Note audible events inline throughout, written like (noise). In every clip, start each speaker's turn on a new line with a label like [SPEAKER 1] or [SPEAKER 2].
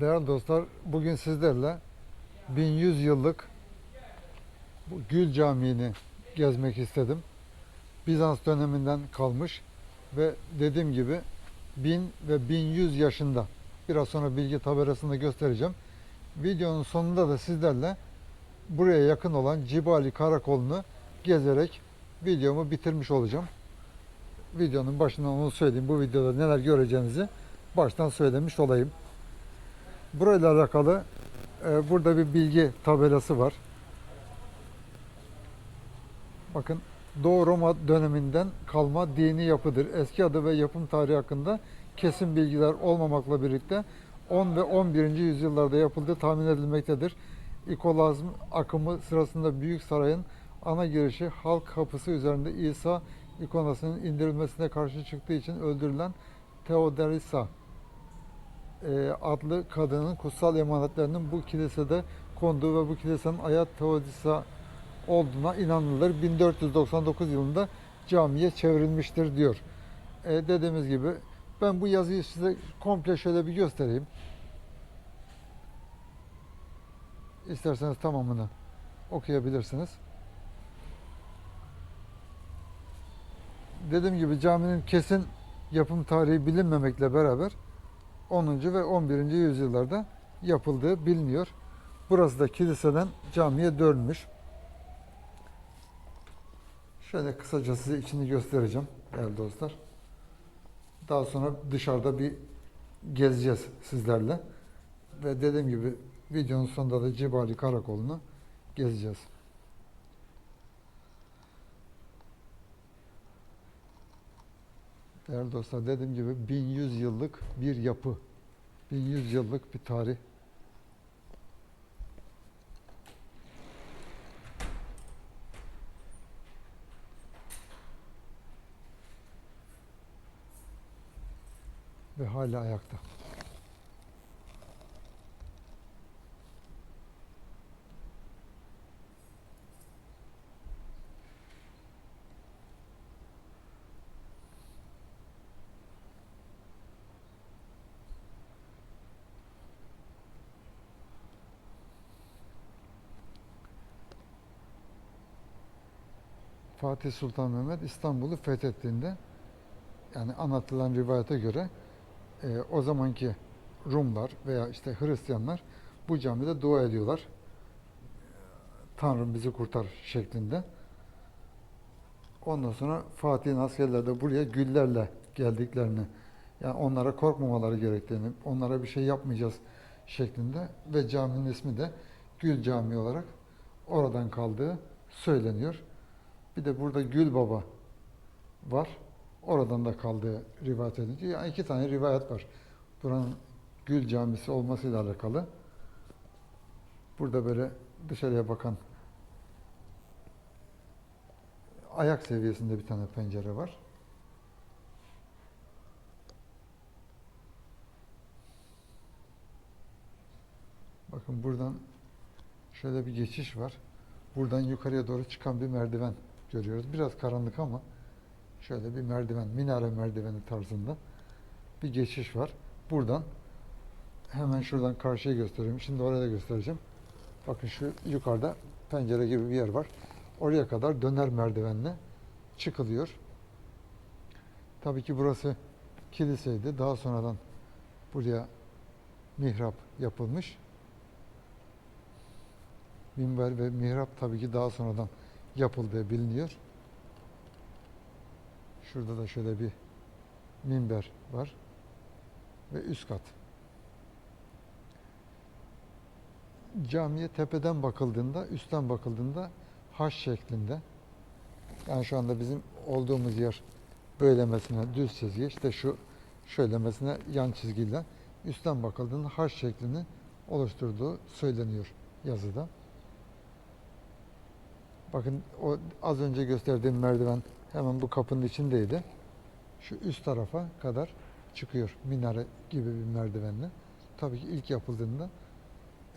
[SPEAKER 1] Değerli dostlar, bugün sizlerle 1100 yıllık bu Gül Camii'ni gezmek istedim. Bizans döneminden kalmış ve dediğim gibi 1000 ve 1100 yaşında. Biraz sonra bilgi tabelasında göstereceğim. Videonun sonunda da sizlerle buraya yakın olan Cibali Karakolu'nu gezerek videomu bitirmiş olacağım. Videonun başından onu söyleyeyim. Bu videoda neler göreceğinizi baştan söylemiş olayım. Burayla alakalı e, burada bir bilgi tabelası var. Bakın Doğu Roma döneminden kalma dini yapıdır. Eski adı ve yapım tarihi hakkında kesin bilgiler olmamakla birlikte 10 ve 11. yüzyıllarda yapıldığı tahmin edilmektedir. İkolazm akımı sırasında Büyük Saray'ın ana girişi halk kapısı üzerinde İsa ikonasının indirilmesine karşı çıktığı için öldürülen Theodorisa e, adlı kadının kutsal emanetlerinin bu kilisede konduğu ve bu kilisenin Ayat Teodisa olduğuna inanılır. 1499 yılında camiye çevrilmiştir diyor. E, dediğimiz gibi ben bu yazıyı size komple şöyle bir göstereyim. İsterseniz tamamını okuyabilirsiniz. Dediğim gibi caminin kesin yapım tarihi bilinmemekle beraber 10. ve 11. yüzyıllarda yapıldığı biliniyor. Burası da kiliseden camiye dönmüş. Şöyle kısaca size içini göstereceğim değerli dostlar. Daha sonra dışarıda bir gezeceğiz sizlerle. Ve dediğim gibi videonun sonunda da Cibali Karakolu'nu gezeceğiz. Değerli dostlar dediğim gibi 1100 yıllık bir yapı. 1100 yıllık bir tarih. Ve hala ayakta. Fatih Sultan Mehmet İstanbul'u fethettiğinde yani anlatılan rivayete göre e, o zamanki Rumlar veya işte Hristiyanlar bu camide dua ediyorlar. Tanrım bizi kurtar şeklinde. Ondan sonra Fatih'in askerleri de buraya güllerle geldiklerini, yani onlara korkmamaları gerektiğini, onlara bir şey yapmayacağız şeklinde ve caminin ismi de Gül Camii olarak oradan kaldığı söyleniyor. Bir de burada Gül Baba var. Oradan da kaldığı rivayet ediliyor. Yani iki tane rivayet var. Buranın Gül Camisi olmasıyla alakalı. Burada böyle dışarıya bakan ayak seviyesinde bir tane pencere var. Bakın buradan şöyle bir geçiş var. Buradan yukarıya doğru çıkan bir merdiven görüyoruz. Biraz karanlık ama şöyle bir merdiven, minare merdiveni tarzında bir geçiş var. Buradan hemen şuradan karşıya gösteriyorum. Şimdi oraya da göstereceğim. Bakın şu yukarıda pencere gibi bir yer var. Oraya kadar döner merdivenle çıkılıyor. Tabii ki burası kiliseydi. Daha sonradan buraya mihrap yapılmış. Minber ve mihrap tabii ki daha sonradan yapıldığı biliniyor. Şurada da şöyle bir minber var ve üst kat. Camiye tepeden bakıldığında, üstten bakıldığında haş şeklinde. Yani şu anda bizim olduğumuz yer böylemesine düz çizgi, işte şu şöylemesine yan çizgiyle üstten bakıldığında haş şeklini oluşturduğu söyleniyor yazıda. Bakın o az önce gösterdiğim merdiven hemen bu kapının içindeydi. Şu üst tarafa kadar çıkıyor minare gibi bir merdivenle. Tabii ki ilk yapıldığında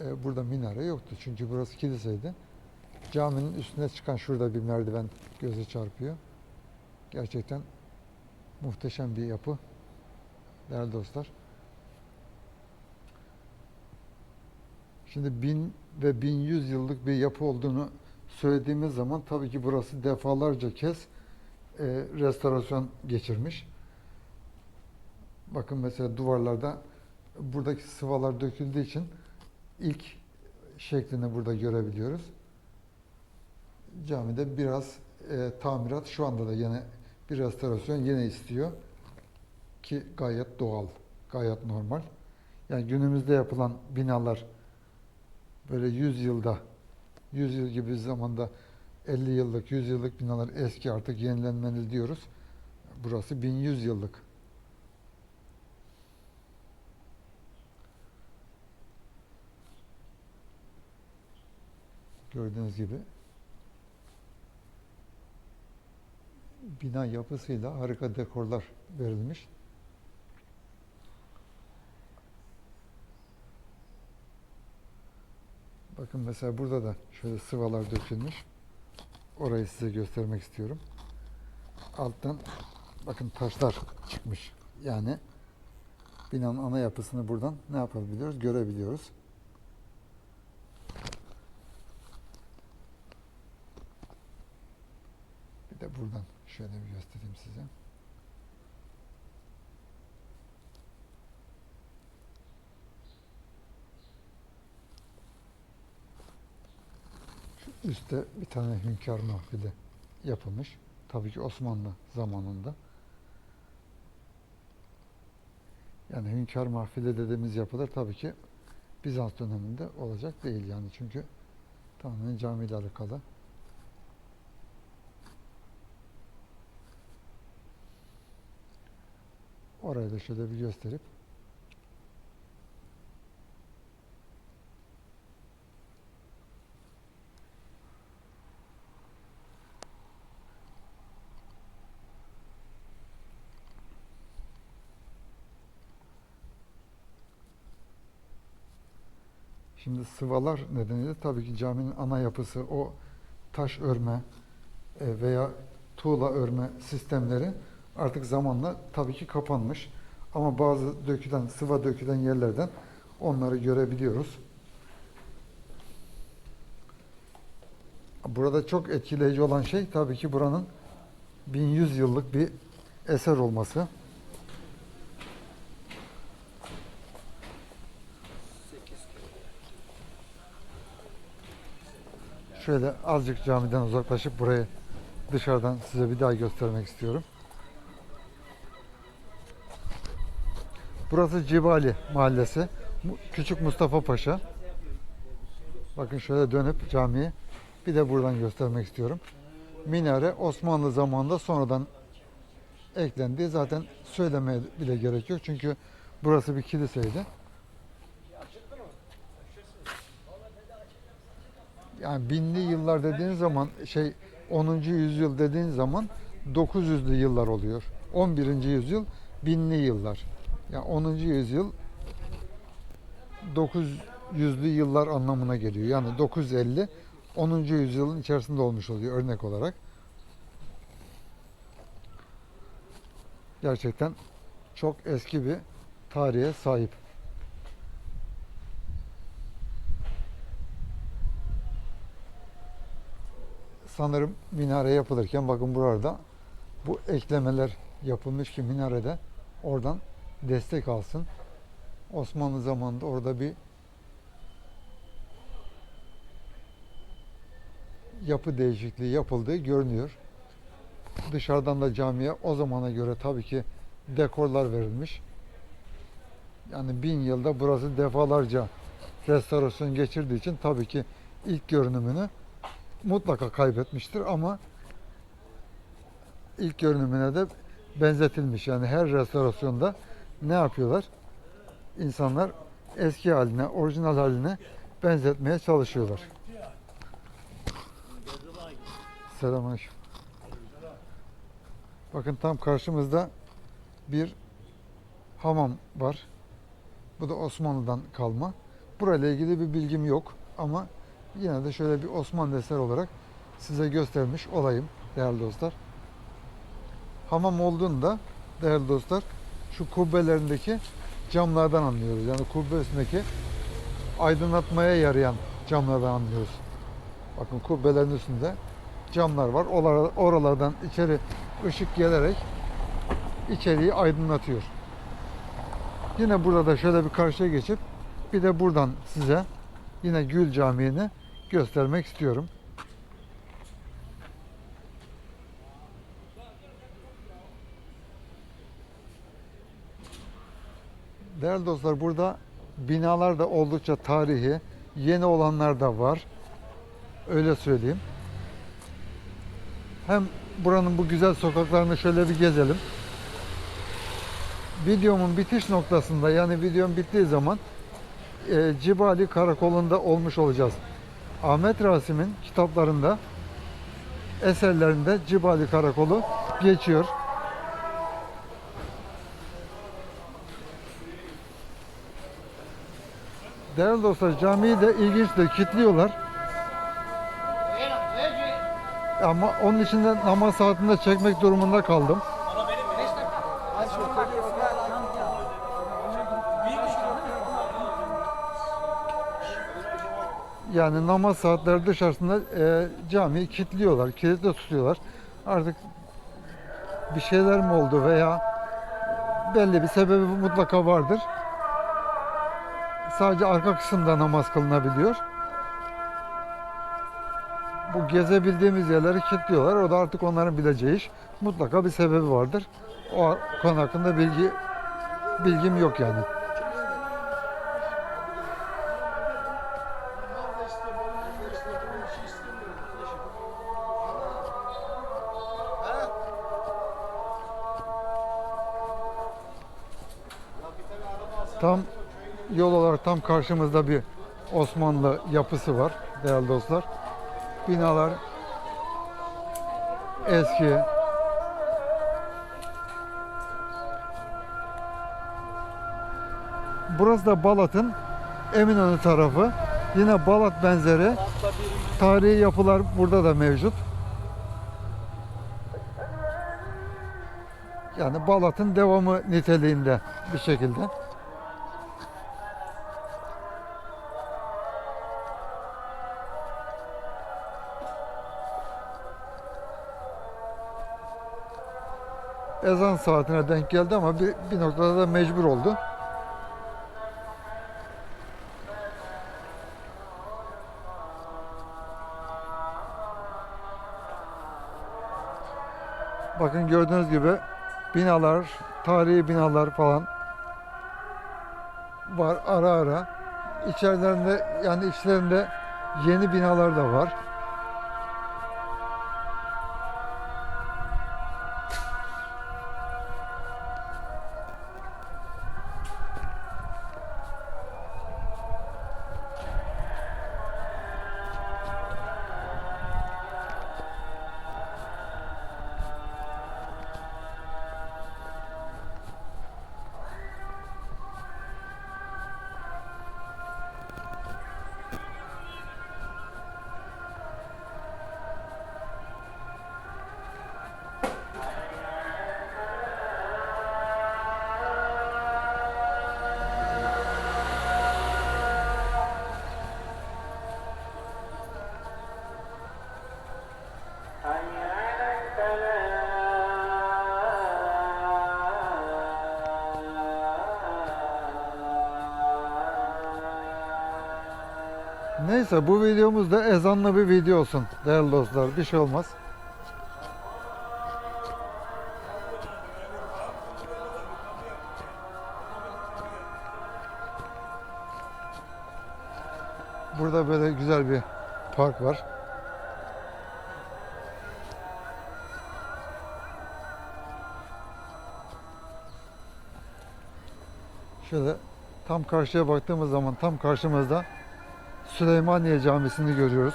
[SPEAKER 1] e, burada minare yoktu çünkü burası kiliseydi. Caminin üstüne çıkan şurada bir merdiven göze çarpıyor. Gerçekten muhteşem bir yapı. Değerli dostlar. Şimdi 1000 ve 1100 yıllık bir yapı olduğunu söylediğimiz zaman tabii ki burası defalarca kez e, restorasyon geçirmiş. Bakın mesela duvarlarda buradaki sıvalar döküldüğü için ilk şeklini burada görebiliyoruz. Camide biraz e, tamirat şu anda da yine bir restorasyon yine istiyor ki gayet doğal, gayet normal. Yani günümüzde yapılan binalar böyle 100 yılda, 100 yıl gibi zamanda 50 yıllık, 100 yıllık binalar eski artık yenilenmeli diyoruz. Burası 1100 yıllık. Gördüğünüz gibi bina yapısıyla harika dekorlar verilmiş. Bakın mesela burada da şöyle sıvalar dökülmüş. Orayı size göstermek istiyorum. Alttan bakın taşlar çıkmış. Yani binanın ana yapısını buradan ne yapabiliyoruz? Görebiliyoruz. Bir de buradan şöyle bir göstereyim size. Üstte bir tane hünkâr mahfili yapılmış. Tabii ki Osmanlı zamanında. Yani hünkâr mahfili dediğimiz yapılar tabii ki Bizans döneminde olacak değil yani çünkü tamamen camiyle alakalı. Orayı da şöyle bir gösterip Şimdi sıvalar nedeniyle tabii ki caminin ana yapısı o taş örme e, veya tuğla örme sistemleri artık zamanla tabii ki kapanmış. Ama bazı dökülen, sıva dökülen yerlerden onları görebiliyoruz. Burada çok etkileyici olan şey tabii ki buranın 1100 yıllık bir eser olması. Şöyle azıcık camiden uzaklaşıp burayı dışarıdan size bir daha göstermek istiyorum. Burası Cibali Mahallesi. Küçük Mustafa Paşa. Bakın şöyle dönüp camiyi bir de buradan göstermek istiyorum. Minare Osmanlı zamanında sonradan eklendi. Zaten söylemeye bile gerek yok. Çünkü burası bir kiliseydi. Yani binli yıllar dediğin zaman şey 10. yüzyıl dediğin zaman 900'lü yıllar oluyor. 11. yüzyıl binli yıllar. Yani 10. yüzyıl 900'lü yıllar anlamına geliyor. Yani 950 10. yüzyılın içerisinde olmuş oluyor örnek olarak. Gerçekten çok eski bir tarihe sahip. Sanırım minare yapılırken bakın burada bu eklemeler yapılmış ki minarede oradan destek alsın. Osmanlı zamanında orada bir yapı değişikliği yapıldığı görünüyor. Dışarıdan da camiye o zamana göre tabii ki dekorlar verilmiş. Yani bin yılda burası defalarca restorasyon geçirdiği için tabii ki ilk görünümünü mutlaka kaybetmiştir ama ilk görünümüne de benzetilmiş. Yani her restorasyonda ne yapıyorlar? İnsanlar eski haline, orijinal haline benzetmeye çalışıyorlar. Selamünaleyküm. Bakın tam karşımızda bir hamam var. Bu da Osmanlı'dan kalma. Burayla ilgili bir bilgim yok ama yine de şöyle bir Osmanlı eser olarak size göstermiş olayım değerli dostlar. Hamam olduğunda değerli dostlar şu kubbelerindeki camlardan anlıyoruz. Yani kubbe aydınlatmaya yarayan camlardan anlıyoruz. Bakın kubbelerin üstünde camlar var. Oralar- Oralardan içeri ışık gelerek içeriği aydınlatıyor. Yine burada da şöyle bir karşıya geçip bir de buradan size yine Gül Camii'ni göstermek istiyorum. Değerli dostlar burada binalar da oldukça tarihi, yeni olanlar da var. Öyle söyleyeyim. Hem buranın bu güzel sokaklarını şöyle bir gezelim. Videomun bitiş noktasında yani videom bittiği zaman e, Cibali Karakolu'nda olmuş olacağız. Ahmet Rasim'in kitaplarında eserlerinde Cibali Karakolu geçiyor. Değerli dostlar camiyi de ilginçtir, kilitliyorlar. Ama onun için de namaz saatinde çekmek durumunda kaldım. Yani namaz saatleri dışarısında e, camiyi kilitliyorlar, kilitle tutuyorlar. Artık bir şeyler mi oldu veya belli bir sebebi mutlaka vardır. Sadece arka kısımda namaz kılınabiliyor. Bu gezebildiğimiz yerleri kilitliyorlar. O da artık onların bileceği iş. Mutlaka bir sebebi vardır. O konu hakkında bilgi bilgim yok yani. Tam karşımızda bir Osmanlı yapısı var değerli dostlar. Binalar eski. Burası da Balat'ın Eminönü tarafı. Yine Balat benzeri tarihi yapılar burada da mevcut. Yani Balat'ın devamı niteliğinde bir şekilde. Ezan saatine denk geldi ama bir, bir noktada da mecbur oldu. Bakın gördüğünüz gibi binalar, tarihi binalar falan var ara ara. İçerilerinde yani içlerinde yeni binalar da var. Neyse bu videomuz da ezanlı bir video olsun değerli dostlar. Bir şey olmaz. Burada böyle güzel bir park var. Şöyle tam karşıya baktığımız zaman tam karşımızda Süleymaniye Camisi'ni görüyoruz.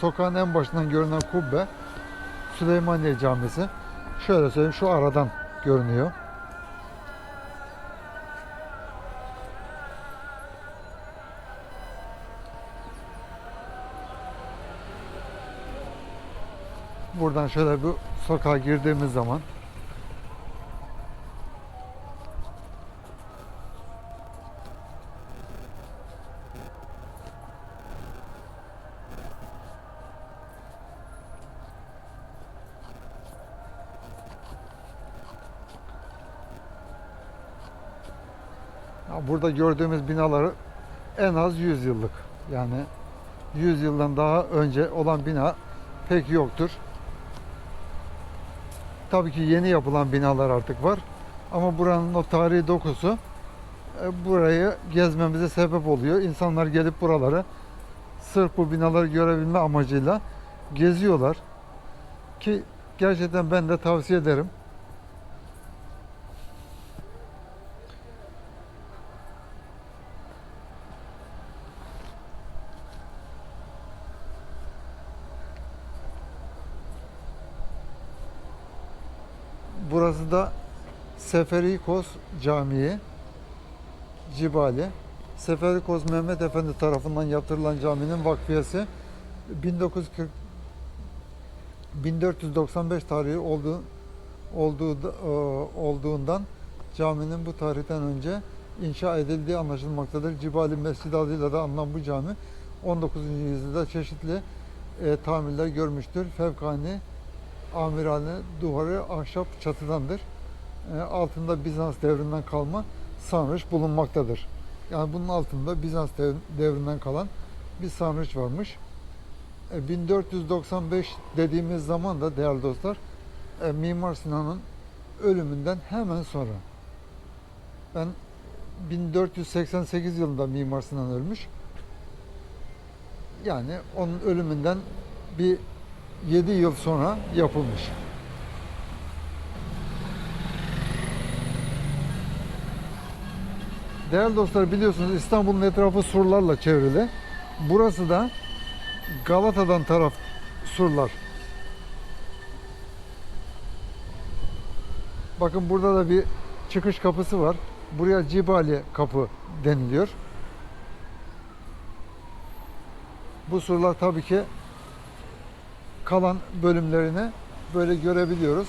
[SPEAKER 1] Sokağın en başından görünen kubbe Süleymaniye Camisi. Şöyle söyleyeyim şu aradan görünüyor. Buradan şöyle bir sokağa girdiğimiz zaman burada gördüğümüz binaları en az 100 yıllık. Yani 100 yıldan daha önce olan bina pek yoktur. Tabii ki yeni yapılan binalar artık var. Ama buranın o tarihi dokusu e, burayı gezmemize sebep oluyor. İnsanlar gelip buraları sırf bu binaları görebilme amacıyla geziyorlar. Ki gerçekten ben de tavsiye ederim. Burası da Seferikos Camii Cibali. Seferikos Mehmet Efendi tarafından yaptırılan caminin vakfiyesi 1940 1495 tarihi olduğu olduğu e, olduğundan caminin bu tarihten önce inşa edildiği anlaşılmaktadır. Cibali Mescidi adıyla da anılan bu cami 19. yüzyılda çeşitli e, tamirler görmüştür. Fevkani amirane duvarı ahşap çatıdandır. E, altında Bizans devrinden kalma sarnıç bulunmaktadır. Yani bunun altında Bizans dev- devrinden kalan bir sarnıç varmış. E, 1495 dediğimiz zaman da değerli dostlar e, Mimar Sinan'ın ölümünden hemen sonra ben 1488 yılında Mimar Sinan ölmüş. Yani onun ölümünden bir 7 yıl sonra yapılmış. Değerli dostlar biliyorsunuz İstanbul'un etrafı surlarla çevrili. Burası da Galata'dan taraf surlar. Bakın burada da bir çıkış kapısı var. Buraya Cibali kapı deniliyor. Bu surlar tabii ki kalan bölümlerini böyle görebiliyoruz.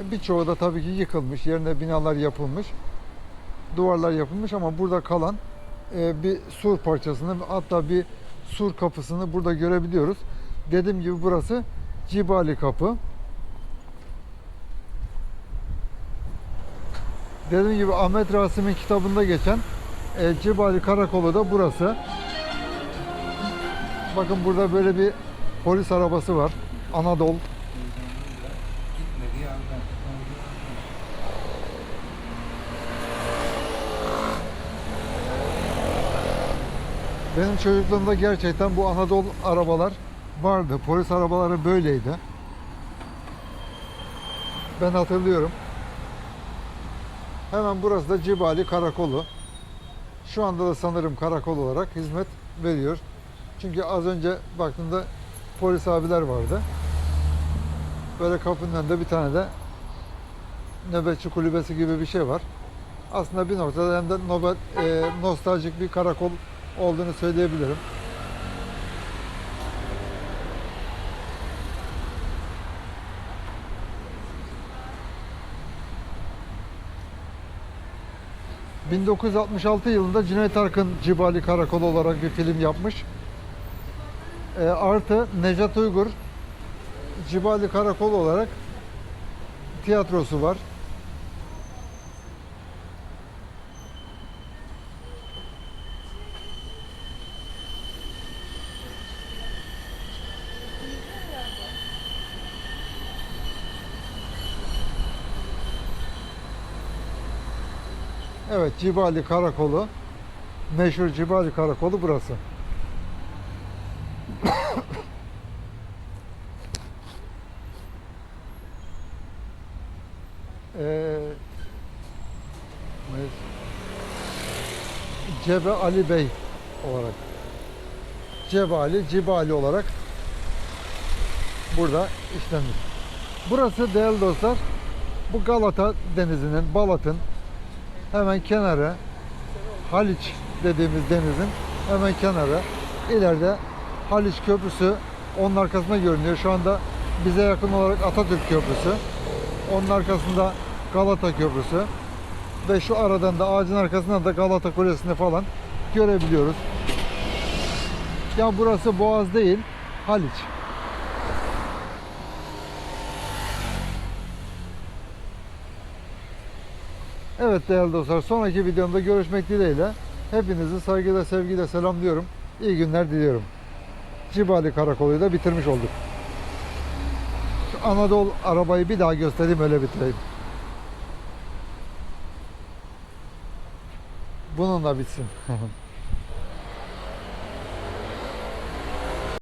[SPEAKER 1] E, Birçoğu da tabii ki yıkılmış, yerine binalar yapılmış, duvarlar yapılmış ama burada kalan e, bir sur parçasını hatta bir sur kapısını burada görebiliyoruz. Dediğim gibi burası Cibali Kapı. Dediğim gibi Ahmet Rasim'in kitabında geçen e, Cibali Karakolu da burası. Bakın burada böyle bir polis arabası var. Anadolu. Benim çocukluğumda gerçekten bu Anadolu arabalar vardı. Polis arabaları böyleydi. Ben hatırlıyorum. Hemen burası da Cibali Karakolu. Şu anda da sanırım karakol olarak hizmet veriyor. Çünkü az önce baktığımda polis abiler vardı. Böyle kapının önünde bir tane de nöbetçi kulübesi gibi bir şey var. Aslında bir noktada hem de nobel, e, nostaljik bir karakol olduğunu söyleyebilirim. ...1966 yılında Cüneyt Arkın Cibali Karakolu olarak bir film yapmış. E, artı Necat Uygur Cibali Karakolu olarak tiyatrosu var. Evet, Cibali Karakolu. Meşhur Cibali Karakolu burası. Ee. Cebe Ali Bey olarak. Cebe Ali, Cibali olarak burada işlenmiş. Burası değerli dostlar, bu Galata Denizi'nin, Balat'ın hemen kenarı Haliç dediğimiz denizin hemen kenarı ileride Haliç Köprüsü onun arkasında görünüyor. Şu anda bize yakın olarak Atatürk Köprüsü. Onun arkasında Galata Köprüsü ve şu aradan da ağacın arkasında da Galata Kulesi'ni falan görebiliyoruz. Ya burası Boğaz değil, Haliç. Evet değerli dostlar sonraki videomda görüşmek dileğiyle. Hepinizi saygıyla sevgiyle selamlıyorum. İyi günler diliyorum. Cibali Karakolu'yu da bitirmiş olduk. Şu Anadolu arabayı bir daha göstereyim öyle bitireyim. Bununla bitsin. (laughs)